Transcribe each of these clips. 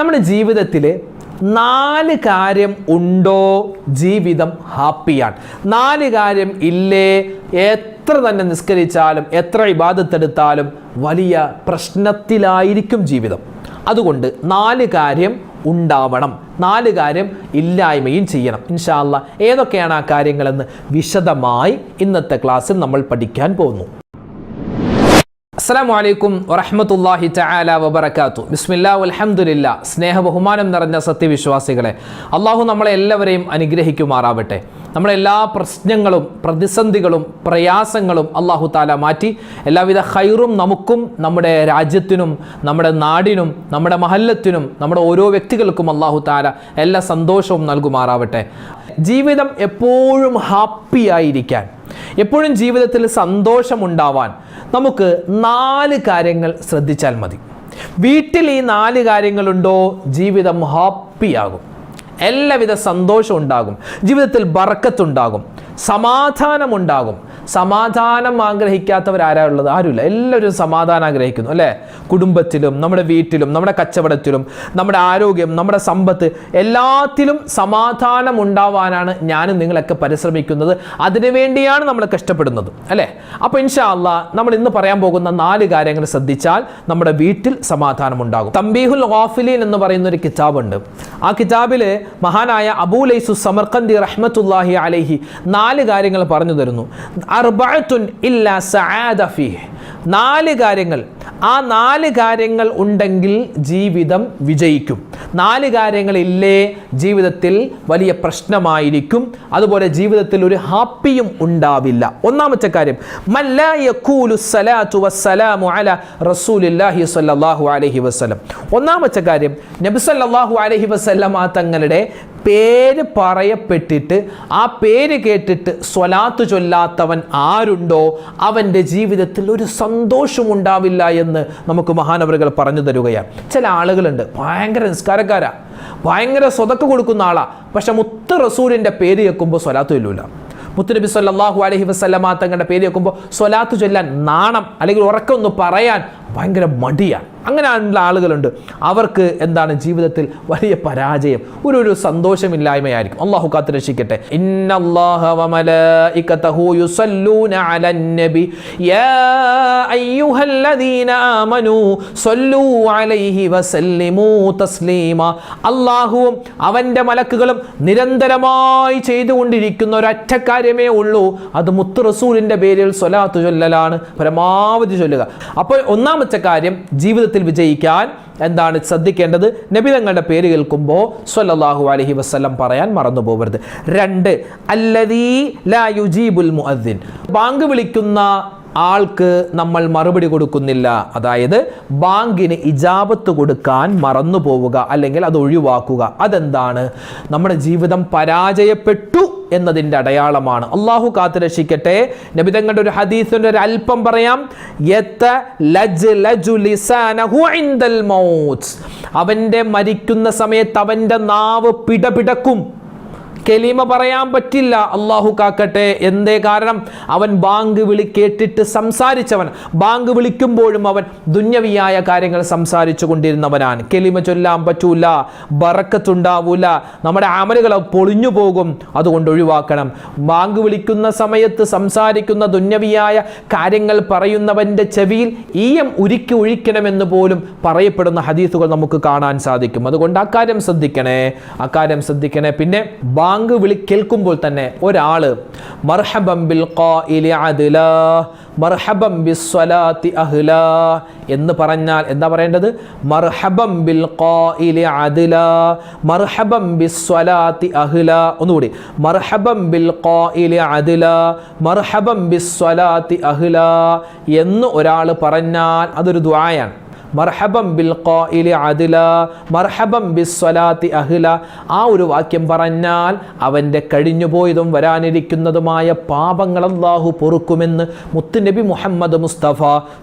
നമ്മുടെ ജീവിതത്തിൽ നാല് കാര്യം ഉണ്ടോ ജീവിതം ഹാപ്പിയാണ് നാല് കാര്യം ഇല്ലേ എത്ര തന്നെ നിസ്കരിച്ചാലും എത്ര ഇബാദത്തെടുത്താലും വലിയ പ്രശ്നത്തിലായിരിക്കും ജീവിതം. അതുകൊണ്ട് നാല് കാര്യം ഉണ്ടാവണം. നാല് കാര്യം ഇല്ലായ്മയും ചെയ്യണം. ഇൻഷാല്ല ഏതൊക്കെയാണ് ആ കാര്യങ്ങളെന്ന് വിശദമായി ഇന്നത്തെ ക്ലാസ്സിൽ നമ്മൾ പഠിക്കാൻ പോകുന്നു. അസ്സലാമു അലൈക്കും വറഹമത്തല്ലാഹി തആല വബർക്കാത്തു ബിസ്മില്ലാ അലഹമില്ല സ്നേഹ ബഹുമാനം നിറഞ്ഞ സത്യവിശ്വാസികളെ അള്ളാഹു നമ്മളെ എല്ലാവരെയും അനുഗ്രഹിക്കുമാറാവട്ടെ. നമ്മളെ എല്ലാ പ്രശ്നങ്ങളും പ്രതിസന്ധികളും പ്രയാസങ്ങളും അള്ളാഹു താല മാറ്റി. എല്ലാവിധ ഹൈറും നമുക്കും നമ്മുടെ രാജ്യത്തിനും നമ്മുടെ നാടിനും നമ്മുടെ മഹല്ലത്തിനും നമ്മുടെ ഓരോ വ്യക്തികൾക്കും അള്ളാഹു താല എല്ലാ സന്തോഷവും നൽകുമാറാവട്ടെ. ജീവിതം എപ്പോഴും ഹാപ്പി ആയിരിക്കാൻ എപ്പോഴും ജീവിതത്തിൽ സന്തോഷമുണ്ടാവാൻ നമുക്ക് നാല് കാര്യങ്ങൾ ശ്രദ്ധിച്ചാൽ മതി. വീട്ടിൽ ഈ നാല് കാര്യങ്ങളുണ്ടോ? ജീവിതം ഹാപ്പിയാകും എല്ലാവിധ സന്തോഷം ഉണ്ടാകും ജീവിതത്തിൽ ബറക്കത്തുണ്ടാകും സമാധാനമുണ്ടാകും. സമാധാനം ആഗ്രഹിക്കാത്തവർ ആഗ്രഹിക്കാത്തവരാരാ ഉള്ളത് ആരുമില്ല. എല്ലാവരും സമാധാനം ആഗ്രഹിക്കുന്നു അല്ലേ? കുടുംബത്തിലും നമ്മുടെ വീട്ടിലും നമ്മുടെ കച്ചവടത്തിലും നമ്മുടെ ആരോഗ്യം നമ്മുടെ സമ്പത്ത് എല്ലാത്തിലും സമാധാനം ഉണ്ടാവാനാണ് ഞാനും നിങ്ങളൊക്കെ പരിശ്രമിക്കുന്നത്. അതിനുവേണ്ടിയാണ് നമ്മൾ കഷ്ടപ്പെടുന്നത് അല്ലേ? അപ്പോൾ ഇൻഷാ അള്ളാ നമ്മൾ ഇന്ന് പറയാൻ പോകുന്ന നാല് കാര്യങ്ങൾ ശ്രദ്ധിച്ചാൽ നമ്മുടെ വീട്ടിൽ സമാധാനം ഉണ്ടാകും. തമ്പീഹുൽ ഓഫിലീൻ എന്ന് പറയുന്ന ഒരു കിതാബുണ്ട്. ആ കിതാബിൽ മഹാനായ അബൂലൈസു സമർക്കന്തി റഹ്മത്തുല്ലാഹി അലൈഹി നാല് കാര്യങ്ങൾ പറഞ്ഞു തരുന്നു. അർബഅത്തുൻ ഇല്ല സആദ നാല് കാര്യങ്ങൾ. ആ നാല് കാര്യങ്ങൾ ഉണ്ടെങ്കിൽ ജീവിതം വിജയിക്കും. നാല് കാര്യങ്ങളില്ലേ ജീവിതത്തിൽ വലിയ പ്രശ്നമായിരിക്കും. അതുപോലെ ജീവിതത്തിൽ ഒരു ഹാപ്പിയും ഉണ്ടാവില്ല. ഒന്നാമത്തെ കാര്യം റസൂലില്ലാഹി സ്വല്ലല്ലാഹു അലൈഹി വസല്ലം. ഒന്നാമത്തെ കാര്യം നബി സ്വല്ലല്ലാഹു അലൈഹി വസല്ലം ആ തങ്ങളുടെ പേര് പറയപ്പെട്ടിട്ട് ആ പേര് കേട്ടിട്ട് സ്വലാത്ത് ചൊല്ലാത്തവൻ ആരുണ്ടോ? അവന്റെ ജീവിതത്തിൽ ഒരു സന്തോഷം ഉണ്ടാവില്ല എന്ന് നമുക്ക് മഹാനവറുകൾ പറഞ്ഞു തരുകയാണ്. ചില ആളുകളുണ്ട് ഭയങ്കര നിസ്കാരക്കാരാ. ഭയങ്കര സ്വതക്ക് കൊടുക്കുന്ന ആളാ. പക്ഷെ മുത്ത് റസൂലിന്റെ പേര് കേൾക്കുമ്പോൾ സ്വലാത്ത് ചൊല്ലൂല. മുത്തുനബി സല്ലല്ലാഹു അലഹി വസല്ലമ തങ്ങളുടെ പേര് കേൾക്കുമ്പോൾ സ്വലാത്ത് ചൊല്ലാൻ നാണം അല്ലെങ്കിൽ ഉറക്കം ഒന്ന് പറയാൻ ഭയങ്കര മടിയാണ്. അങ്ങനെയുള്ള ആളുകളുണ്ട്. അവർക്ക് എന്താണ് ജീവിതത്തിൽ വലിയ പരാജയം ഒരു ഒരു സന്തോഷമില്ലായ്മയായിരിക്കും. അള്ളാഹു കാത്ത് രക്ഷിക്കട്ടെ. അള്ളാഹുവും അവന്റെ മലക്കുകളും നിരന്തരമായി ചെയ്തുകൊണ്ടിരിക്കുന്ന ഒരൊറ്റ കാര്യമേ ഉള്ളൂ. അത് മുത്ത് റസൂലിന്റെ പേരിൽ സ്വലാത്തു ചൊല്ലലാണ്. പരമാവധി ചൊല്ലുക. അപ്പോൾ ഒന്നാമത്തെ കാര്യം ജീവിതത്തിൽ വിജയിക്കാൻ എന്താണ് ശ്രദ്ധിക്കേണ്ടത്? നബിതങ്ങളുടെ പേര് കേൾക്കുമ്പോൾ സൊല്ലാഹു അലഹി വസല്ലം പറയാൻ മറന്നു പോകരുത് രണ്ട് അല്ലതീ ലാ യുജീബുൽ മുഅദ്ദിൻ. ബാങ്ക് വിളിക്കുന്ന ആൾക്ക് നമ്മൾ മറുപടി കൊടുക്കുന്നില്ല. അതായത് ബാങ്കിന് ഇജാബത്ത് കൊടുക്കാൻ മറന്നു പോവുക അല്ലെങ്കിൽ അത് ഒഴിവാക്കുക. അതെന്താണ്? നമ്മുടെ ജീവിതം പരാജയപ്പെട്ടു. എന്നതിന്റെ അടയാളമാണ്. അള്ളാഹു രക്ഷിക്കട്ടെ. നബിതങ്ങളുടെ ഒരു ഹദീസിന്റെ ഒരു അല്പം പറയാം. യത്ത ലജ് ലജു ഇൻദൽ മൗത്ത്. അവന്റെ മരിക്കുന്ന സമയത്ത് അവന്റെ നാവ് പിടപിടക്കും. കെലിമ പറയാൻ പറ്റില്ല. അള്ളാഹു കാക്കട്ടെ. എന്തേ കാരണം? അവൻ ബാങ്ക് വിളി കേട്ടിട്ട് സംസാരിച്ചവൻ. ബാങ്ക് വിളിക്കുമ്പോഴും അവൻ ദുന്യവിയായ കാര്യങ്ങൾ സംസാരിച്ചു കൊണ്ടിരുന്നവനാണ്. കെലിമ ചൊല്ലാൻ പറ്റൂല. ബറക്കത്തുണ്ടാവൂല. നമ്മുടെ അമലുകൾ പൊളിഞ്ഞു പോകും. അതുകൊണ്ട് ഒഴിവാക്കണം. ബാങ്ക് വിളിക്കുന്ന സമയത്ത് സംസാരിക്കുന്ന ദുന്യവിയായ കാര്യങ്ങൾ പറയുന്നവന്റെ ചെവിയിൽ ഈയം ഉരുക്കി ഒഴിക്കണമെന്ന് പോലും പറയപ്പെടുന്ന ഹദീസുകൾ നമുക്ക് കാണാൻ സാധിക്കും. അതുകൊണ്ട് അക്കാര്യം ശ്രദ്ധിക്കണേ. അക്കാര്യം ശ്രദ്ധിക്കണേ. പിന്നെ ബാങ്ക് വിളി കേൾക്കുമ്പോൾ തന്നെ ഒരാൾ മർഹബം ബിൽ ഖായിലി അദ്ലാ മർഹബം ബിസ്വലാത്തി അഹ്ലാ എന്ന് പറഞ്ഞാൽ എന്താ പറയേണ്ടത്? മർഹബം ബിൽ ഖായിലി അദ്ലാ മർഹബം ബിസ്വലാത്തി അഹ്ലാ ഒന്നുകൂടി. മർഹബം ബിൽ ഖായിലി അദ്ലാ മർഹബം ബിസ്വലാത്തി അഹ്ലാ എന്ന് ഒരാൾ പറഞ്ഞാൽ അതൊരു ദുആയാണ്. മർഹബം ബിൽ ഖായിലി അദില മർഹബം ബിസ്വലാത്തി അഹില. ആ ഒരു വാക്യം പറഞ്ഞാൽ അവന്റെ കഴിഞ്ഞുപോയതും വരാനിരിക്കുന്നതുമായ പാപങ്ങൾ അള്ളാഹു പൊറുക്കുമെന്ന് മുത്തുനബി മുഹമ്മദ് മുസ്തഫ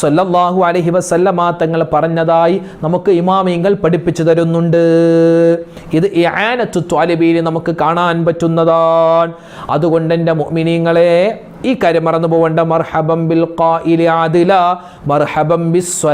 സല്ലല്ലാഹു അലഹി വസല്ലമ തങ്ങൾ പറഞ്ഞതായി നമുക്ക് ഇമാമിയങ്ങൾ പഠിപ്പിച്ചു തരുന്നുണ്ട്. ഇത് ആനത്തു ത്വാലിബിയിൽ നമുക്ക് കാണാൻ പറ്റുന്നതാണ്. അതുകൊണ്ട് എന്റെ മുഅ്മിനീങ്ങളെ ഈ കാര്യം മറന്നു പോവണ്ട. മർഹബം ബിൽ ആദില മർഹബം ബിസ്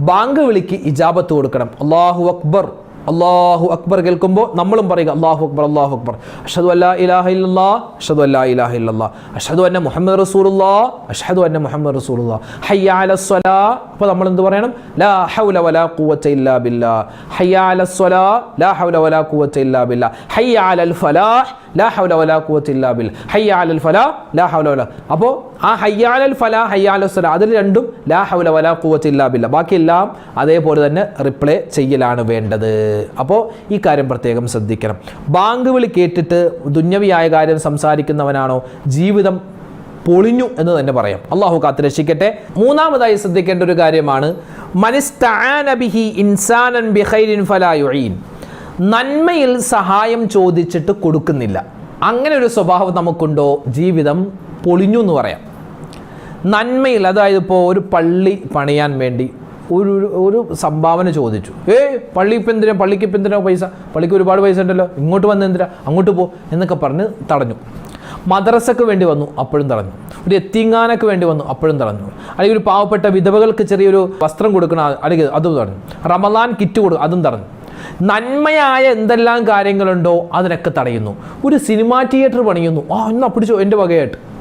ബാങ്ക് വിളിക്ക് ഇജാബത്ത് കൊടുക്കണം. അള്ളാഹു അക്ബർ. അള്ളാഹു അക്ബർ കേൾക്കുമ്പോൾ നമ്മളും പറയുക അള്ളാഹു അക്ബർ അള്ളാഹു അക്ബർ. അഷദു അല്ലാ ഇലാഹ ഇല്ലാ അഷദു അല്ലാ ഇലാഹ ഇല്ലാ അഷദു അന്ന മുഹമ്മദ് റസൂലുള്ളാ അഷദു അന്ന മുഹമ്മദ് റസൂലുള്ളാ. ഹയ്യ അലസ്വലാ അപ്പോൾ നമ്മൾ എന്ത് പറയണം? ലാ ഹൗല വലാ കൂവച്ച ഇല്ലാ ബില്ലാ. ഹയ്യ അലസ്വലാ ലാ ഹൗല വലാ കൂവച്ച ഇല്ലാ ബില്ലാ. ഹയ്യ അലൽ ഫലാഹ് ലാ ഹൗല വലാ കൂവച്ച ഇല്ലാ ബിൽ ഹയ്യ അലൽ ഫലാ ലാ ഹൗല വലാ. അപ്പോൾ ആ ഹയ്യാലൽ ഫലാ ഹയ്യാലൽ സ്വലാ അതിൽ രണ്ടും ലാ ഹൗല വലാ ഖുവത ഇല്ലാ ബില്ല. ബാക്കിയെല്ലാം അതേപോലെ തന്നെ റിപ്ലൈ ചെയ്യലാണ് വേണ്ടത്. അപ്പോൾ ഈ കാര്യം പ്രത്യേകം ശ്രദ്ധിക്കണം. ബാങ്ക് വിളി കേട്ടിട്ട് ദുന്യവിയായ കാര്യം സംസാരിക്കുന്നവനാണോ? ജീവിതം പൊളിഞ്ഞു എന്ന് തന്നെ പറയാം. അള്ളാഹു കാത്ത് രക്ഷിക്കട്ടെ മൂന്നാമതായി ശ്രദ്ധിക്കേണ്ട ഒരു കാര്യമാണ് ഇൻസാനൻ നന്മയിൽ സഹായം ചോദിച്ചിട്ട് കൊടുക്കുന്നില്ല. അങ്ങനെ ഒരു സ്വഭാവം നമുക്കുണ്ടോ? ജീവിതം പൊളിഞ്ഞു എന്ന് പറയാം. നന്മയിൽ അതായത് ഇപ്പോൾ ഒരു പള്ളി പണിയാൻ വേണ്ടി ഒരു ഒരു- സംഭാവന ചോദിച്ചു. ഏ പള്ളി ഇപ്പം എന്തിനാ? പള്ളിക്ക് ഇപ്പം എന്തിനാ പൈസ? പള്ളിക്ക് ഒരുപാട് പൈസ ഉണ്ടല്ലോ. ഇങ്ങോട്ട് വന്ന് എന്തിനാ? അങ്ങോട്ട് പോ എന്നൊക്കെ പറഞ്ഞ് തടഞ്ഞു. മദ്രസക്ക് വേണ്ടി വന്നു അപ്പോഴും തടഞ്ഞു. ഒരു എത്തിങ്ങാനക്ക് വേണ്ടി വന്നു അപ്പോഴും തടഞ്ഞു. അല്ലെങ്കിൽ ഒരു പാവപ്പെട്ട വിധവകൾക്ക് ചെറിയൊരു വസ്ത്രം കൊടുക്കണം അല്ലെങ്കിൽ അതും തടഞ്ഞു. റമദാൻ കിറ്റ് കൊടുക്കും അതും തടഞ്ഞു. നന്മയായ എന്തെല്ലാം കാര്യങ്ങളുണ്ടോ അതിനൊക്കെ തടയുന്നു. ഒരു സിനിമാ തിയേറ്റർ പണിയുന്നു. ആ എന്നാ പിടിച്ചോ എന്റെ വകയായിട്ട്.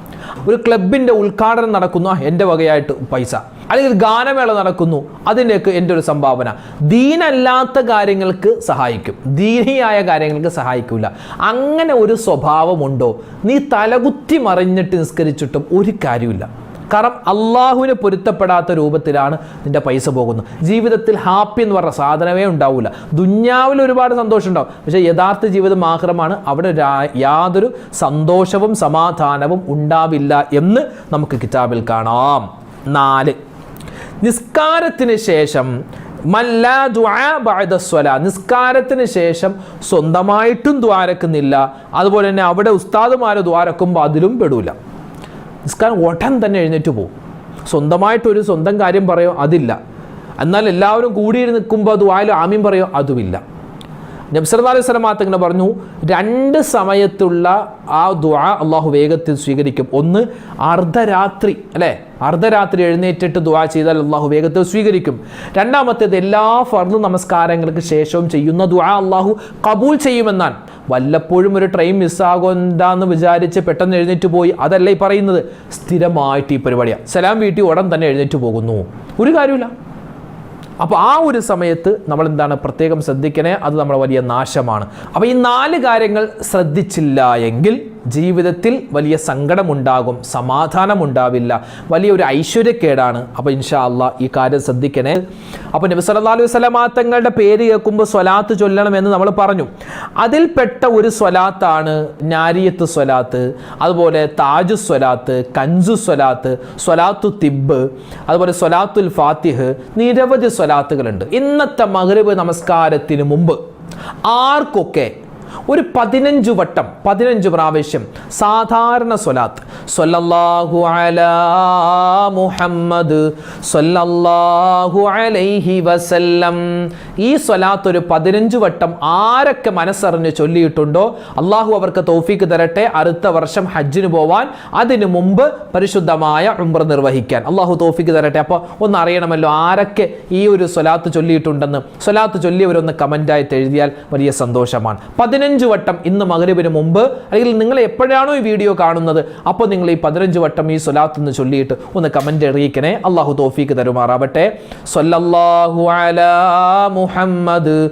ഒരു ക്ലബിന്റെ ഉദ്ഘാടനം നടക്കുന്നു എന്റെ വകയായിട്ട് പൈസ. അല്ലെങ്കിൽ ഗാനമേള നടക്കുന്നു. അതിന്റെയൊക്കെ എന്റെ ഒരു സംഭാവന. ദീനല്ലാത്ത കാര്യങ്ങൾക്ക് സഹായിക്കും. ദീനിയായ കാര്യങ്ങൾക്ക് സഹായിക്കില്ല അങ്ങനെ ഒരു സ്വഭാവമുണ്ടോ? നീ തലകുത്തി മറിഞ്ഞിട്ട് നിസ്കരിച്ചിട്ടും ഒരു കാര്യമില്ല കാരണം അള്ളാഹുവിന് പൊരുത്തപ്പെടാത്ത രൂപത്തിലാണ് നിന്റെ പൈസ പോകുന്നത്. ജീവിതത്തിൽ ഹാപ്പി എന്ന് പറഞ്ഞ സാധനമേ ഉണ്ടാവില്ല ദുന്യാവിൽ ഒരുപാട് സന്തോഷം ഉണ്ടാവും. പക്ഷേ യഥാർത്ഥ ജീവിതം മാത്രമാണ് അവിടെ യാതൊരു സന്തോഷവും സമാധാനവും ഉണ്ടാവില്ല എന്ന് നമുക്ക് കിതാബിൽ കാണാം. നാല്. നിസ്കാരത്തിന് ശേഷം മല്ലാ ദുആ ബഅദ സ്വലാ. നിസ്കാരത്തിന് ശേഷം സ്വന്തമായിട്ടും ദ്വാരക്കുന്നില്ല. അതുപോലെ തന്നെ അവിടെ ഉസ്താദുമാരെ ദ്വാരക്കുമ്പോൾ അതിലും പെടൂല. നിസ്കാരം ഉടൻ തന്നെ എഴുന്നേറ്റ് പോകും സ്വന്തമായിട്ടൊരു സ്വന്തം കാര്യം പറയോ അതില്ല. എന്നാൽ എല്ലാവരും കൂടിയിരുന്ന് നിൽക്കുമ്പോൾ അത് വായാലും ആമീൻ പറയോ അതുമില്ല. നബ്സല്ലാ സ്വലമാത്ത് സ്വലം ഇങ്ങനെ പറഞ്ഞു രണ്ട് സമയത്തുള്ള ആ ദുആ അള്ളാഹു വേഗത്തിൽ സ്വീകരിക്കും. ഒന്ന് അർദ്ധരാത്രി അല്ലേ? അർദ്ധരാത്രി എഴുന്നേറ്റിട്ട് ദുആ ചെയ്താൽ അള്ളാഹു വേഗത്തിൽ സ്വീകരിക്കും. രണ്ടാമത്തേത് എല്ലാ ഫർദ് നമസ്കാരങ്ങൾക്ക് ശേഷവും ചെയ്യുന്ന ദുആ അള്ളാഹു കബൂൽ ചെയ്യുമെന്നാണ്. വല്ലപ്പോഴും ഒരു ട്രെയിൻ മിസ്സാകൊണ്ടാന്ന് വിചാരിച്ച് പെട്ടെന്ന് എഴുന്നേറ്റ് പോയി അതല്ല ഈ പറയുന്നത്? സ്ഥിരമായിട്ട് ഈ പരിപാടിയാണ് സലാം വീട്ടിൽ ഉടൻ തന്നെ എഴുന്നേറ്റ് പോകുന്നു. ഒരു കാര്യമില്ല അപ്പോൾ ആ ഒരു സമയത്ത് നമ്മൾ എന്താണ് പ്രത്യേകം ശ്രദ്ധിക്കണേ? അത് നമ്മുടെ വലിയ നാശമാണ്. അപ്പോൾ ഈ നാല് കാര്യങ്ങൾ ശ്രദ്ധിച്ചില്ല എങ്കിൽ ജീവിതത്തിൽ വലിയ സങ്കടമുണ്ടാകും സമാധാനമുണ്ടാവില്ല വലിയൊരു ഐശ്വര്യക്കേടാണ്. അപ്പോൾ ഇൻഷാ അള്ളാ ഈ കാര്യം ശ്രദ്ധിക്കണേ. അപ്പോൾ നബി സല്ലല്ലാഹു അലൈഹി വസല്ലമ തങ്ങളുടെ പേര് കേൾക്കുമ്പോൾ സ്വലാത്ത് ചൊല്ലണം എന്ന് നമ്മൾ പറഞ്ഞു. അതിൽപ്പെട്ട ഒരു സ്വലാത്താണ് നാരിയത്ത് സ്വലാത്ത് അതുപോലെ താജു സ്വലാത്ത് കഞ്ചു സ്വലാത്ത് സ്വലാത്തു തിബ് അതുപോലെ സ്വലാത്തുൽ ഫാത്തിഹ് നിരവധി സ്വലാത്തുകളുണ്ട്. ഇന്നത്തെ മകരവ് നമസ്കാരത്തിന് മുമ്പ് ആർക്കൊക്കെ ഒരു പതിനഞ്ച് വട്ടം പതിനഞ്ച് പ്രാവശ്യം സാധാരണ സ്വലാത്ത്. സ്വല്ലല്ലാഹു മുഹമ്മദ് സ്വല്ലല്ലാഹു അലൈഹി വസല്ലം. ഈ സ്വലാത്ത് ഒരു പതിനഞ്ച് വട്ടം ആരൊക്കെ മനസ്സറിഞ്ഞ് ചൊല്ലിയിട്ടുണ്ടോ അള്ളാഹു അവർക്ക് തോഫിക്ക് തരട്ടെ അടുത്ത വർഷം ഹജ്ജിന് പോവാൻ അതിനു മുമ്പ് പരിശുദ്ധമായ ഉംറ നിർവഹിക്കാൻ. അള്ളാഹു തോഫിക്ക് തരട്ടെ. അപ്പോൾ ഒന്ന് അറിയണമല്ലോ ആരൊക്കെ ഈ ഒരു സ്വലാത്ത് ചൊല്ലിയിട്ടുണ്ടെന്ന്. സ്വലാത്ത് ചൊല്ലിയവരൊന്ന് കമന്റായിട്ട് എഴുതിയാൽ വലിയ സന്തോഷമാണ്. പതിനഞ്ച് വട്ടം ഇന്ന് മകരവിന് മുമ്പ് അല്ലെങ്കിൽ നിങ്ങൾ എപ്പോഴാണോ ഈ വീഡിയോ കാണുന്നത് അപ്പോൾ നിങ്ങൾ ഈ പതിനഞ്ച് വട്ടം ഈ സ്വലാത്ത് എന്ന് ചൊല്ലിയിട്ട് ഒന്ന് കമന്റ് അറിയിക്കണേ. അള്ളാഹു തോഫീക്ക് തരുമാറാവട്ടെ. മുഹമ്മദ്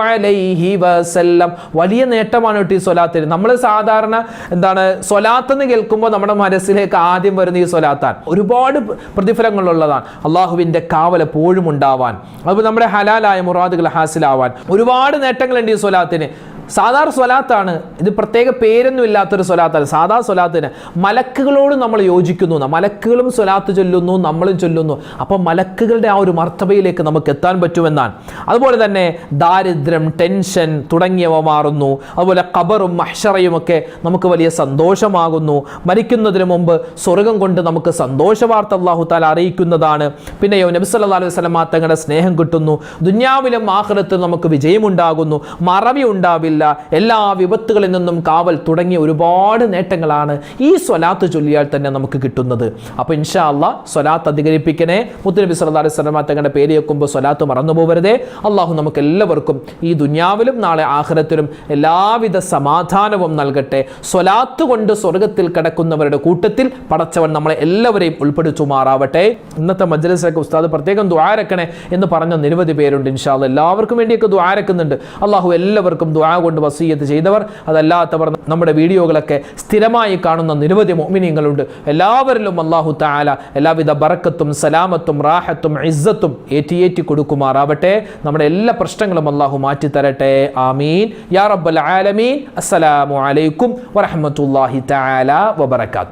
അലൈഹി വസല്ലം. വലിയ നേട്ടമാണ് കേട്ടോ ഈ സ്വലാത്തിന് നമ്മൾ സാധാരണ എന്താണ് സ്വലാത്ത് എന്ന് കേൾക്കുമ്പോൾ നമ്മുടെ മനസ്സിലേക്ക് ആദ്യം വരുന്ന ഈ സ്വലാത്താണ്. ഒരുപാട് പ്രതിഫലങ്ങളുള്ളതാണ്. അള്ളാഹുവിന്റെ കാവൽ എപ്പോഴും ഉണ്ടാവാൻ അതുപോലെ നമ്മുടെ ഹലാലായ മുറാദുകൾ ഹാസിലാവാൻ ഒരുപാട് നേട്ടങ്ങളുണ്ട് ഈ സ്വലാത്തിന് സാധാരണ സ്വലാത്താണ്. ഇത് പ്രത്യേക പേരൊന്നും ഇല്ലാത്തൊരു സ്വലാത്താണ്. സാധാ സ്വലാത്തിന് മലക്കുകളോട് നമ്മൾ യോജിക്കുന്നു. മലക്കുകളും സ്വലാത്ത് ചൊല്ലുന്നു നമ്മളും ചൊല്ലുന്നു. അപ്പോൾ മലക്കുകളുടെ ആ ഒരു മർത്തബയിലേക്ക് നമുക്ക് എത്താൻ പറ്റുമെന്നാണ്. അതുപോലെ തന്നെ ദാരിദ്ര്യം ടെൻഷൻ തുടങ്ങിയവ മാറുന്നു. അതുപോലെ കബറും മഹ്ഷറയും ഒക്കെ നമുക്ക് വലിയ സന്തോഷമാകുന്നു. മരിക്കുന്നതിന് മുമ്പ് സ്വർഗം കൊണ്ട് നമുക്ക് സന്തോഷ വാർത്ത അള്ളാഹു താല അറിയിക്കുന്നതാണ് നബി സല്ലല്ലാഹു അലൈഹി സ്വലമാ തങ്ങളുടെ സ്നേഹം കിട്ടുന്നു. ദുന്യാവിലും ആഖിറത്തും നമുക്ക് വിജയമുണ്ടാകുന്നു. മറവി ഉണ്ടാവില്ല. എല്ലാ വിപത്തുകളിൽ നിന്നും കാവൽ തുടങ്ങിയ ഒരുപാട് നേട്ടങ്ങളാണ് ഈ സ്വലാത്ത് ചൊല്ലിയാൽ തന്നെ നമുക്ക് കിട്ടുന്നത്. അപ്പോൾ ഇൻഷാ അല്ലാ സ്വലാത്ത് അധികരിപ്പിക്കണേ. മുത്തുനബി സല്ലല്ലാഹു അലൈഹി വസല്ലം തങ്ങളുടെ പേര് വെക്കുമ്പോൾ സ്വലാത്ത് മറന്നു പോകരുതേ അള്ളാഹു നമുക്ക് എല്ലാവർക്കും ഈ ദുന്യാവിലും നാളെ ആഖിറത്തിലും എല്ലാവിധ സമാധാനവും നൽകട്ടെ. സ്വലാത്ത് കൊണ്ട് സ്വർഗത്തിൽ കിടക്കുന്നവരുടെ കൂട്ടത്തിൽ പടച്ചവൻ നമ്മളെ എല്ലാവരെയും ഉൾപ്പെടുത്തുമാറാവട്ടെ. ഇന്നത്തെ മജ്ലിസിലൊക്കെ ഉസ്താദ് പ്രത്യേകം ദ്വാരക്കണേ എന്ന് പറഞ്ഞ നിരവധി പേരുണ്ട് ഇൻഷാല്ല എല്ലാവർക്കും വേണ്ടിയൊക്കെ ദ്വാരക്കുന്നുണ്ട് അള്ളാഹു എല്ലാവർക്കും ദ്വാ കൊണ്ട് വസീയത്ത് ചെയ്തവർ അതല്ലാത്തവർ നമ്മുടെ വീഡിയോകളൊക്കെ സ്ഥിരമായി കാണുന്ന നിരവധി മോമിനിയങ്ങളുണ്ട് എല്ലാവരിലും അള്ളാഹു താല എല്ലാവിധ ബറക്കത്തും സലാമത്തും റാഹത്തും ഇസ്സത്തും ഏറ്റിയേറ്റി ഏറ്റി കൊടുക്കുമാറാവട്ടെ. നമ്മുടെ എല്ലാ പ്രശ്നങ്ങളും അള്ളാഹു മാറ്റി തരട്ടെ ആമീൻ. യാ റബ്ബൽ ആലമീൻ. അസ്സലാമു അലൈക്കും വറഹ്മത്തുള്ളാഹി തആല വബറകാത്തു